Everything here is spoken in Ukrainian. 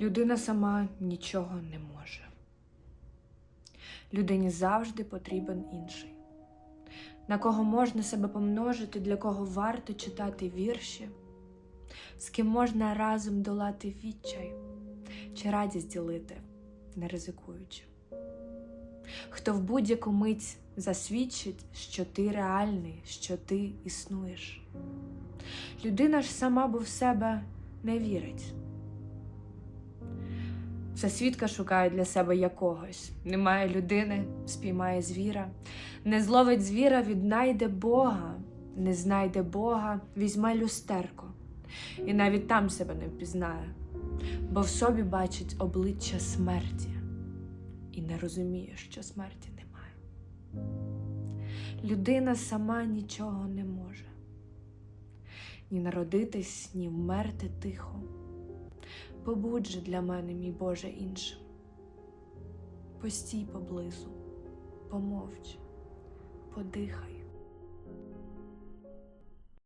Людина сама нічого не може. Людині завжди потрібен інший, на кого можна себе помножити, для кого варто читати вірші, з ким можна разом долати відчай чи радість ділити, не ризикуючи. Хто в будь-яку мить засвідчить, що ти реальний, що ти існуєш. Людина ж сама бо в себе не вірить. Всесвідка шукає для себе якогось. Немає людини, спіймає звіра. Не зловить звіра, віднайде Бога, не знайде Бога, візьме люстерко, і навіть там себе не впізнає, бо в собі бачить обличчя смерті і не розуміє, що смерті немає. Людина сама нічого не може ні народитись, ні вмерти тихо. Побудь же для мене, мій Боже, іншим. Постій поблизу, помовч, подихай.